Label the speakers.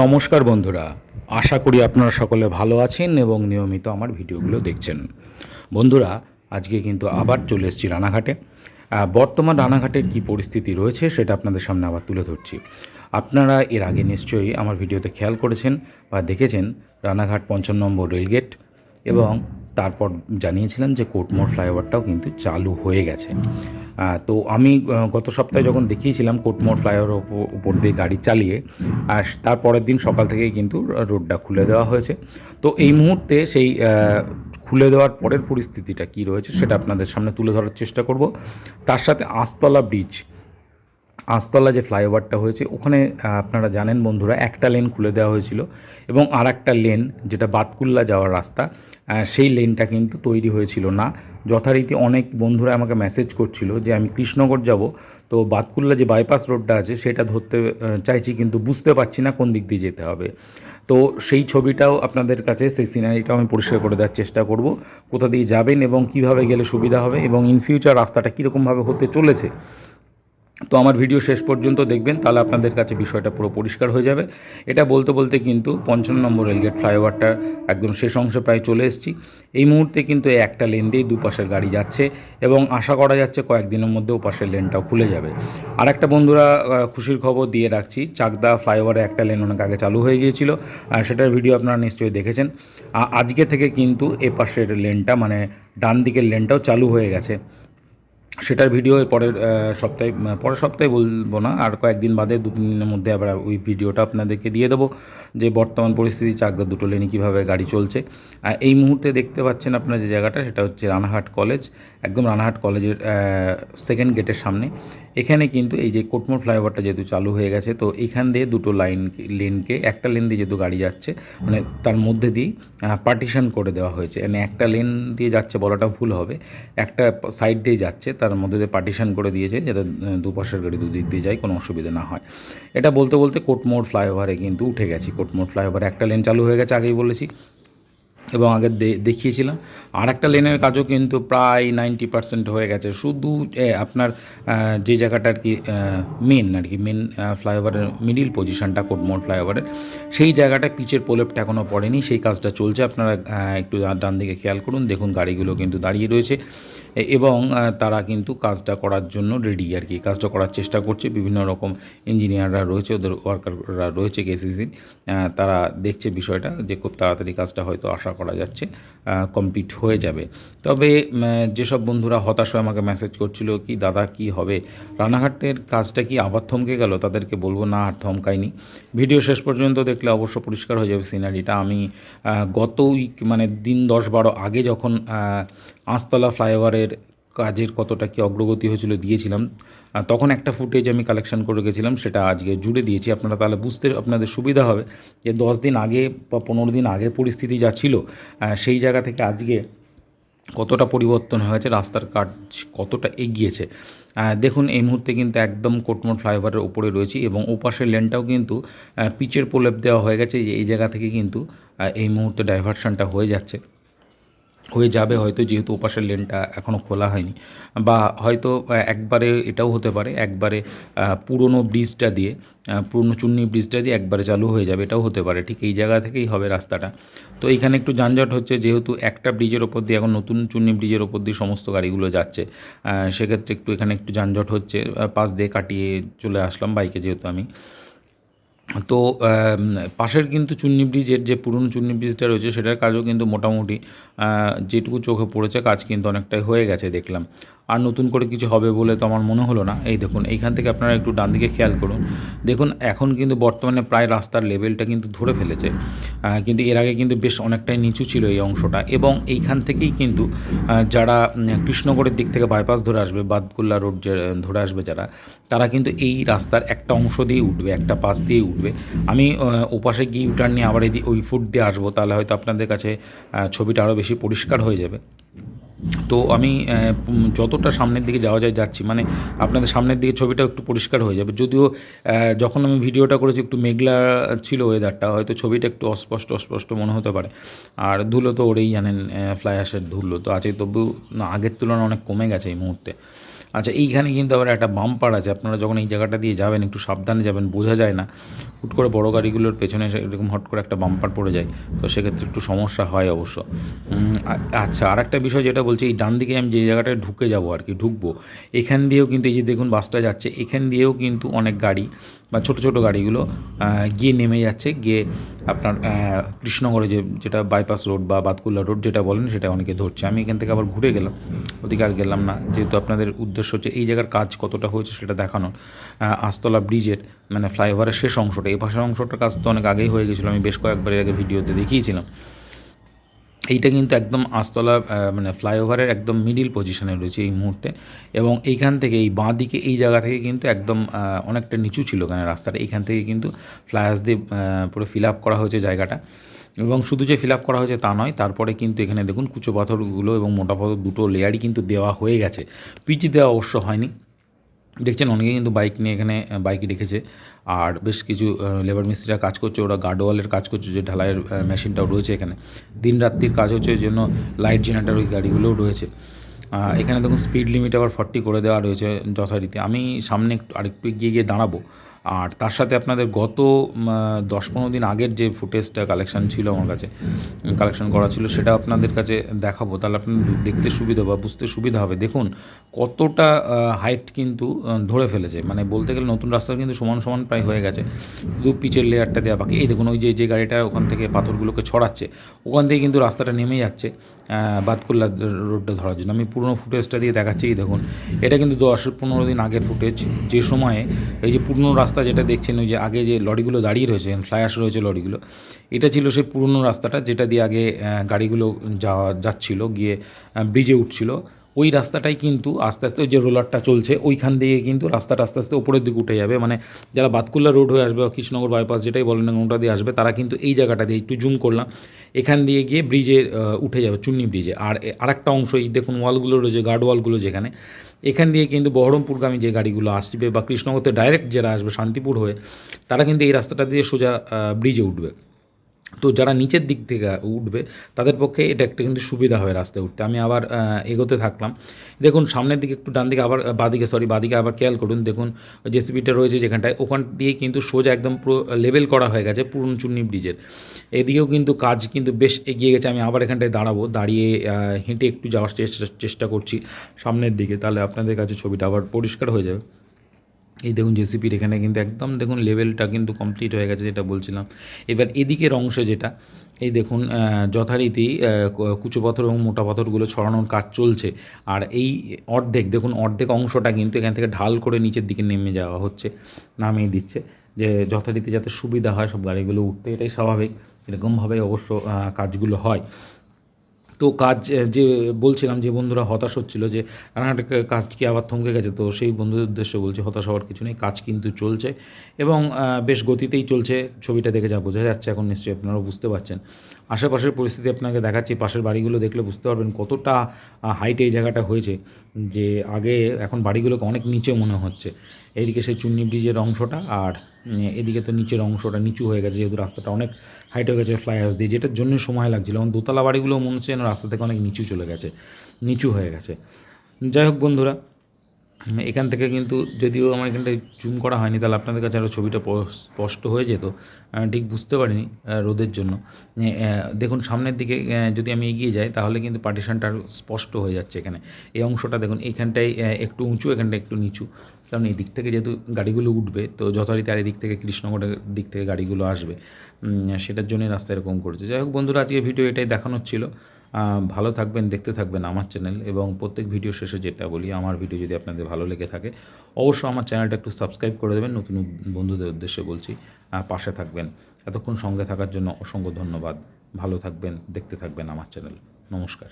Speaker 1: নমস্কার বন্ধুরা, আশা করি আপনারা সকলে ভালো আছেন এবং নিয়মিত আমার ভিডিওগুলো দেখছেন। বন্ধুরা, আজকে কিন্তু আবার চলে এসেছি রানাঘাটে। বর্তমান রানাঘাটের কি পরিস্থিতি রয়েছে সেটা আপনাদের সামনে আবার তুলে ধরছি। আপনারা এর আগে নিশ্চয়ই আমার ভিডিওতে খেয়াল করেছেন বা দেখেছেন রানাঘাট পঞ্চান্ন নম্বর রেলগেট এবং তারপর জানিয়েছিলাম যে কোটমোড় ফ্লাইওভারটাও কিন্তু চালু হয়ে গেছে। তো আমি গত সপ্তাহে যখন দেখিয়েছিলাম কোটমোড় ফ্লাইওভার উপর দিয়ে গাড়ি চালিয়ে আর তার পরের দিন সকাল থেকেই কিন্তু রোডটা খুলে দেওয়া হয়েছে। তো এই মুহূর্তে সেই খুলে দেওয়ার পরের পরিস্থিতিটা কী রয়েছে সেটা আপনাদের সামনে তুলে ধরার চেষ্টা করব। তার সাথে আঁশতলা ব্রিজ আঁশতলা যে ফ্লাইওভারটা হয়েছে ওখানে আপনারা জানেন বন্ধুরা একটা লেন খুলে দেওয়া হয়েছিল এবং আর একটা লেন যেটা বাতকুল্লা যাওয়ার রাস্তা সেই লেনটা কিন্তু তৈরি হয়েছিল না। যথারীতি অনেক বন্ধুরা আমাকে মেসেজ করছিল যে, আমি কৃষ্ণনগর যাব। তো বাতকুল্লা যে বাইপাস রোডটা আছে, সেটা ধরতে চাইছি কিন্তু বুঝতে পারছি না কোন দিক দিয়ে যেতে হবে। তো সেই ছবিটাও আপনাদের কাছে, সেই সিনারিটাও আমি পরিষ্কার করে দেওয়ার চেষ্টা করব। কোথা দিয়ে যাবেন এবং কীভাবে গেলে সুবিধা হবে এবং ইন ফিউচার রাস্তাটা কীরকমভাবে হতে চলেছে তো আমার ভিডিও শেষ পর্যন্ত দেখবেন, তাহলে আপনাদের কাছে বিষয়টা পুরো পরিষ্কার হয়ে যাবে। এটা বলতে বলতে কিন্তু পঞ্চান্ন নম্বর রেলগেট ফ্লাইওভারটার একদম শেষ অংশে প্রায় চলে এসেছি। এই মুহূর্তে কিন্তু একটা লেন দিয়েই দুপাশের গাড়ি যাচ্ছে এবং আশা করা যাচ্ছে কয়েকদিনের মধ্যে ওপাশের লেনটাও খুলে যাবে। আর একটা বন্ধুরা খুশির খবর দিয়ে রাখছি, চাকদা ফ্লাইওভারে একটা লেন অনেক আগে চালু হয়ে গিয়েছিল আর সেটার ভিডিও আপনারা নিশ্চয়ই দেখেছেন। আজকে থেকে কিন্তু এপাশের লেনটা মানে ডান দিকের লেনটাও চালু হয়ে গেছে। সেটার ভিডিও পরের সপ্তাহে পরের সপ্তাহে বলব না। আর কয়েকদিন বাদে দু তিন দিনের মধ্যে আবার ওই ভিডিওটা আপনাদেরকে দিয়ে দেবো যে বর্তমান পরিস্থিতি, চাকদা দুটো লেনে কীভাবে গাড়ি চলছে। আর এই মুহূর্তে দেখতে পাচ্ছেন আপনার যে জায়গাটা, সেটা হচ্ছে রানাহাট কলেজ, একদম রানাহাট কলেজের সেকেন্ড গেটের সামনে। এখানে কিন্তু এই যে কোটমোড় ফ্লাইওভারটা যেহেতু চালু হয়ে গেছে, তো এখান দিয়ে দুটো লাইন, লেনকে, একটা লেন দিয়ে যেহেতু গাড়ি যাচ্ছে মানে তার মধ্যে দিয়েই পার্টিশন করে দেওয়া হয়েছে। মানে একটা লেন দিয়ে যাচ্ছে বলাটা ভুল হবে, একটা সাইড দিয়ে যাচ্ছে, তার মধ্যে দিয়ে পার্টিশন করে দিয়েছে যাতে দুপাশের গাড়ি দুদিক দিয়ে যায়, কোনো অসুবিধা না হয়। এটা বলতে বলতে কোটমোড় ফ্লাইওভারে কিন্তু উঠে গেছি কোটমোড় ফ্লাইওভারে একটা লেন চালু হয়ে গেছে আগেই বলেছি এবং আগে দেখিয়েছিলাম। আর একটা লেনের কাজও কিন্তু প্রায় নাইনটি পার্সেন্ট হয়ে গেছে। শুধু আপনার যে জায়গাটা আর কি মেন আর কি মেন ফ্লাইওভারের মিডিল পজিশনটা কোটমোড় ফ্লাইওভারের, সেই জায়গাটা পিচের প্রলেপটা এখনও পড়েনি। সেই কাজটা চলছে। আপনারা একটু ডান দিকে খেয়াল করুন। দেখুন গাড়িগুলো কিন্তু দাঁড়িয়ে রয়েছে। এবং তারা কিন্তু কাজটা করার জন্য রেডি আর কি। কাজটা করার চেষ্টা করছে। বিভিন্ন রকম ইঞ্জিনিয়াররা রয়েছে, ওদের ওয়ার্কাররা রয়েছে কেসিসির তারা দেখছে বিষয়টা যে খুব তাড়াতাড়ি কাজটা হয়তো আশা করা যাচ্ছে কমপ্লিট হয়ে যাবে। তবে যেসব বন্ধুরা হতাশ হয়ে আমাকে মেসেজ করছিল কি, দাদা, কি হবে? রানাঘাটের কাজটা কি আবার থমকে গেল? তাদেরকে বলব, না, আর থমকায়নি। ভিডিও শেষ পর্যন্ত দেখলে অবশ্য পরিষ্কার হয়ে যাবে সিনারিটা আমি গত উইক মানে দিন দশ বারো আগে যখন আহ, আঁশতলা ফ্লাইওভারের কাজের কতটা কি অগ্রগতি হয়েছিল দিয়েছিলাম। তখন একটা ফুটেজ আমি কালেকশন করে গেছিলাম সেটা আজকে জুড়ে দিয়েছি। আপনারা তাহলে বুঝতে আপনাদের সুবিধা হবে যে দশ দিন আগে বা পনেরো দিন আগের পরিস্থিতি যা ছিল সেই জায়গা থেকে আজকে কতটা পরিবর্তন হয়েছে রাস্তার কাজ কতটা এগিয়েছে। দেখুন এই মুহূর্তে কিন্তু একদম কোটমোট ফ্লাইওভারের উপরে রয়েছি এবং ওপাশের লেনটাও কিন্তু পিচের প্রলেপ দেওয়া হয়ে গেছে এই জায়গা থেকে কিন্তু এই মুহূর্তে ডাইভারশনটা হয়ে যাচ্ছে। হয়ে যাবে, হয়তো যেহেতু ওপাশের লেনটা এখনও খোলা হয়নি। বা হয়তো একবারে এটাও হতে পারে, একবারে পুরনো ব্রিজটা দিয়ে পুরনো চুন্নি ব্রিজটা দিয়ে একবারে চালু হয়ে যাবে, এটাও হতে পারে, ঠিক এই জায়গা থেকেই হবে রাস্তাটা। তো এইখানে একটু যানজট হচ্ছে, যেহেতু একটা ব্রিজের ওপর দিয়ে এখন নতুন চুন্নি ব্রিজের ওপর দিয়ে সমস্ত গাড়িগুলো যাচ্ছে সেক্ষেত্রে একটু এখানে একটু যানজট হচ্ছে পাশ দিয়ে কাটিয়ে চলে আসলাম বাইকে যেহেতু আমি। তো পাশের কিন্তু চুন্নি ব্রিজের যে পুরনো চুন্নি ব্রিজটা রয়েছে, সেটার কাজও কিন্তু মোটামুটি যেটুকু চোখে পড়েছে, কাজ কিন্তু অনেকটাই হয়ে গেছে দেখলাম। আর নতুন করে কিছু হবে বলে তো আমার মনে হলো না। এই দেখুন, এইখান থেকে আপনারা একটু ডান দিকে খেয়াল করুন। দেখুন, এখন কিন্তু বর্তমানে প্রায় রাস্তার লেভেলটা কিন্তু ধরে ফেলেছে। কিন্তু এর আগে কিন্তু বেশ অনেকটাই নিচু ছিল এই অংশটা। এবং এইখান থেকেই কিন্তু যারা কৃষ্ণগড়ের দিক থেকে বাইপাস ধরে আসবে বাদকুল্লা রোড যে, ধরে আসবে যারা, তারা কিন্তু এই রাস্তার একটা অংশ দিয়ে উঠবে, একটা পাশ দিয়ে উঠবে। আমি ওপাশে গিয়ে ইউটার্ন নিয়ে আবার ওই ফুট দিয়ে আসব, তাহলে হয়তো আপনাদের কাছে ছবিটা আরও বেশি পরিষ্কার হয়ে যাবে। তো আমি যতটা সামনের দিকে যাওয়া যায় যাচ্ছি মানে আপনাদের সামনের দিকে ছবিটা একটু পরিষ্কার হয়ে যাবে। যদিও যখন আমি ভিডিওটা করেছি একটু মেঘলা ছিল ওয়েদারটা হয়তো ছবিটা একটু অস্পষ্ট অস্পষ্ট মনে হতে পারে। আর ধুলো তো ওরেই জানেন ফ্লাই আসের ধুলো। তো আছে তবু আগের তুলনায় অনেক কমে গেছে এই মুহূর্তে। আচ্ছা এইখানে কিন্তু আবার একটা বাম্পার আছে। আপনারা যখন এই জায়গাটা দিয়ে যাবেন, একটু সাবধানে যাবেন, বোঝা যায় না। হুট করে বড় গাড়িগুলোর পেছনে এরকম হট করে একটা বাম্পার পড়ে যায়। তো সেক্ষেত্রে একটু সমস্যা হয় অবশ্য। আচ্ছা আর একটা বিষয় যেটা বলছি, এই ডান দিকে আমি যে জায়গাটায় ঢুকে যাব আর কি, ঢুকবো, এখান দিয়েও কিন্তু এই যে দেখুন বাসটা যাচ্ছে, এখান দিয়েও কিন্তু অনেক গাড়ি বা ছোটো ছোটো গাড়িগুলো গিয়ে নেমে যাচ্ছে। গিয়ে আপনার কৃষ্ণনগরে যে, যেটা বাইপাস রোড বা বাতকুল্লা রোড যেটা বলেন সেটা অনেকে ধরছে। আমি এখান থেকে আবার ঘুরে গেলাম, ওদিকে আর গেলাম না। যেহেতু আপনাদের উদ্দেশ্য হচ্ছে এই জায়গার কাজ কতটা হয়েছে সেটা দেখানোর। আস্তলা ব্রিজের মানে ফ্লাইওভারের শেষ অংশটা, এই পাশের অংশটার কাজ তো অনেক আগেই হয়ে গেছিল। আমি বেশ কয়েকবার এর আগে ভিডিওতে দেখিয়েছিলাম। এইটা কিন্তু একদম আস্তলা মানে ফ্লাইওভারের একদম মিডিল পজিশনে রয়েছে এই মুহূর্তে। এবং এইখান থেকে এই বাঁ দিকে এই জায়গা থেকে কিন্তু একদম অনেকটা নিচু ছিল ওখানে রাস্তাটা। এইখান থেকে কিন্তু ফ্লায়ার্স দিয়ে পুরো ফিল আপ করা হয়েছে জায়গাটা। এবং শুধু যে ফিল আপ করা হয়েছে তা নয়, তারপরে কিন্তু এখানে দেখুন কুচো পাথরগুলো এবং মোটা পাথর দুটো লেয়ারই কিন্তু দেওয়া হয়ে গেছে। পিচ দেওয়া অবশ্য হয়নি। দেখছেন অনেকে কিন্তু বাইক নিয়ে এখানে বাইক রেখেছে। আর বেশ কিছু লেবার মিস্ত্রিরা কাজ করছে, ওরা গার্ডওয়ালের কাজ করছে, যে ঢালাইয়ের মেশিনটাও রয়েছে এখানে। দিন রাত্রির কাজ হচ্ছে ওই জন্য লাইট জেনারেটার ওই গাড়িগুলোও রয়েছে। এখানে দেখুন স্পিড লিমিট আবার ফর্টি করে দেওয়া রয়েছে যথারীতি। আমি সামনে একটু, আরেকটু গিয়ে গিয়ে দাঁড়াবো। আর তার সাথে আপনাদের গত দশ পনেরো দিন আগের যে ফুটেজটা কালেকশন ছিল আমার কাছে কালেকশন করা ছিল, সেটা আপনাদের কাছে দেখাবো। তাহলে আপনার দেখতে সুবিধা বা বুঝতে সুবিধা হবে। দেখুন, কতটা হাইট কিন্তু ধরে ফেলেছে। মানে বলতে গেলে নতুন রাস্তা কিন্তু সমান সমান প্রায় হয়ে গেছে। শুধু পিচের লেয়ারটা দেওয়া বাকি। এই দেখুন, ওই যে যে গাড়িটা ওখান থেকে পাথরগুলোকে ছড়াচ্ছে, ওখান থেকে কিন্তু রাস্তাটা নেমে যাচ্ছে। বাতকুল্লা রোডটা ধরার জন্য। আমি পুরনো ফুটেজটা দিয়ে দেখাচ্ছি দেখুন। এটা কিন্তু দশ, পনেরো দিন আগের ফুটেজ। যে সময়ে এই যে পুরনো রাস্তা যেটা দেখছেন, ওই যে আগে যে লরিগুলো দাঁড়িয়ে রয়েছে ফ্লায়াস রয়েছে লরিগুলো, এটা ছিল সেই পুরনো রাস্তাটা যেটা দিয়ে আগে গাড়িগুলো যাওয়া যাচ্ছিল, গিয়ে ব্রিজে উঠছিল। ওই রাস্তাটাই কিন্তু আস্তে আস্তে ওই যে রোলারটা চলছে, ওইখান দিয়ে কিন্তু রাস্তাটা আস্তে আস্তে উপরের দিকে উঠে যাবে। মানে যারা বাতকুল্লা রোড হয়ে আসবে বা কৃষ্ণনগর বাইপাস যেটাই বলেন না ওটা দিয়ে আসবে, তারা কিন্তু এই জায়গাটা দিয়ে একটু জুম করলাম। এখান দিয়ে গিয়ে ব্রিজে উঠে যাবে চুন্নি ব্রিজে আর আরেকটা অংশ, এই দেখুন ওয়ালগুলো রয়েছে গার্ড ওয়ালগুলো যেখানে, এখান দিয়ে কিন্তু বহরমপুরগামী যে গাড়িগুলো আসবে বা কৃষ্ণনগরতে ডাইরেক্ট যারা আসবে শান্তিপুর হয়ে, তারা কিন্তু এই রাস্তাটা দিয়ে সোজা ব্রিজে উঠবে। তো যারা নিচের দিক থেকে উঠবে, তাদের পক্ষে এটা একটা কিন্তু সুবিধা হয় রাস্তায় উঠতে। আমি আবার এগোতে থাকলাম। দেখুন, সামনের দিকে একটু ডান দিকে আবার বাদিকে সরি বাদিকে আবার খেয়াল করুন। দেখুন জেসিপিটা রয়েছে যেখানটায়, ওখান দিয়ে কিন্তু সোজা একদম পুরো লেভেল করা হয়ে গেছে পুরনো চুন্নি ব্রিজের এদিকেও কিন্তু কাজ কিন্তু বেশ এগিয়ে গেছে। আমি আবার এখানটায় দাঁড়াবো, দাঁড়িয়ে হেঁটে একটু যাওয়ার চেষ্টা চেষ্টা করছি সামনের দিকে। তাহলে আপনাদের কাছে ছবিটা আবার পরিষ্কার হয়ে যাবে। এই দেখুন জেসিপির এখানে কিন্তু একদম দেখুন লেভেলটা কিন্তু কমপ্লিট হয়ে গেছে যেটা বলছিলাম। এবার এদিকের অংশ যেটা, এই দেখুন যথারীতি কুচো পাথর এবং মোটা পাথরগুলো ছড়ানোর কাজ চলছে। আর এই অর্ধেক, দেখুন অর্ধেক অংশটা কিন্তু এখান থেকে ঢাল করে নিচের দিকে নেমে যাওয়া হচ্ছে, নামিয়ে দিচ্ছে। যে যথারীতি যাতে সুবিধা হয় সব গাড়িগুলো উঠতে, এটাই স্বাভাবিক। এরকমভাবে অবশ্য কাজগুলো হয়। তো কাজ যে বলছিলাম যে বন্ধুরা হতাশ হচ্ছিল যে রানাঘাটের কাজ কি আবার থমকে গেছে? তো সেই বন্ধুদের উদ্দেশ্যে বলছি হতাশ হওয়ার কিছু নেই, কাজ কিন্তু চলছে এবং বেশ গতিতেই চলছে, ছবিটা দেখে যা বোঝা যাচ্ছে এখন নিশ্চয়ই আপনারাও বুঝতে পারছেন। আশেপাশের পরিস্থিতি আপনাকে দেখাচ্ছি, পাশের বাড়িগুলো দেখলে বুঝতে পারবেন কতটা হাইটে এই জায়গাটা হয়েছে যে আগে এখন বাড়িগুলোকে অনেক নিচে মনে হচ্ছে। এইদিকে সেই চুন্নি ব্রিজের অংশটা আর এদিকে তো নিচের অংশটা নিচু হয়ে গেছে, যেহেতু রাস্তাটা অনেক হাইট হয়ে গেছে ফ্লাইয়ার্স দিয়ে, যেটার জন্য সময় লাগছিল। এবং দোতলা বাড়িগুলো মনে হচ্ছে রাস্তা থেকে অনেক নিচু চলে গেছে, নিচু হয়ে গেছে। যাই হোক বন্ধুরা এখান থেকে কিন্তু যদিও আমার এখানটায় জুম করা হয়নি তাহলে আপনাদের কাছে আরও ছবিটা স্পষ্ট হয়ে যেত। ঠিক বুঝতে পারিনি রোদের জন্য। দেখুন সামনের দিকে যদি আমি এগিয়ে যাই তাহলে কিন্তু পার্টিশনটা আরও স্পষ্ট হয়ে যাচ্ছে এখানে। এই অংশটা দেখুন এইখানটায় আহ, একটু উঁচু এখানটা একটু নিচু। কারণ এই দিক থেকে যেহেতু গাড়িগুলো উঠবে তো যথারীতি আর এই দিক থেকে কৃষ্ণগড়ের দিক থেকে গাড়িগুলো আসবে। সেটার জন্যই রাস্তা এরকম করেছে। যাই হোক বন্ধুরা আজকে ভিডিও এটাই দেখানোর ছিল। ভালো থাকবেন, দেখতে থাকবেন আমার চ্যানেল এবং প্রত্যেক ভিডিও শেষে যেটা বলি, আমার ভিডিও যদি আপনাদের ভালো লেগে থাকে, অবশ্যই আমার চ্যানেলটা একটু সাবস্ক্রাইব করে দেবেন। নতুন বন্ধুদের উদ্দেশ্যে বলছি পাশে থাকবেন। এতক্ষণ সঙ্গে থাকার জন্য অসংখ্য ধন্যবাদ। ভালো থাকবেন, দেখতে থাকবেন আমার চ্যানেল নমস্কার।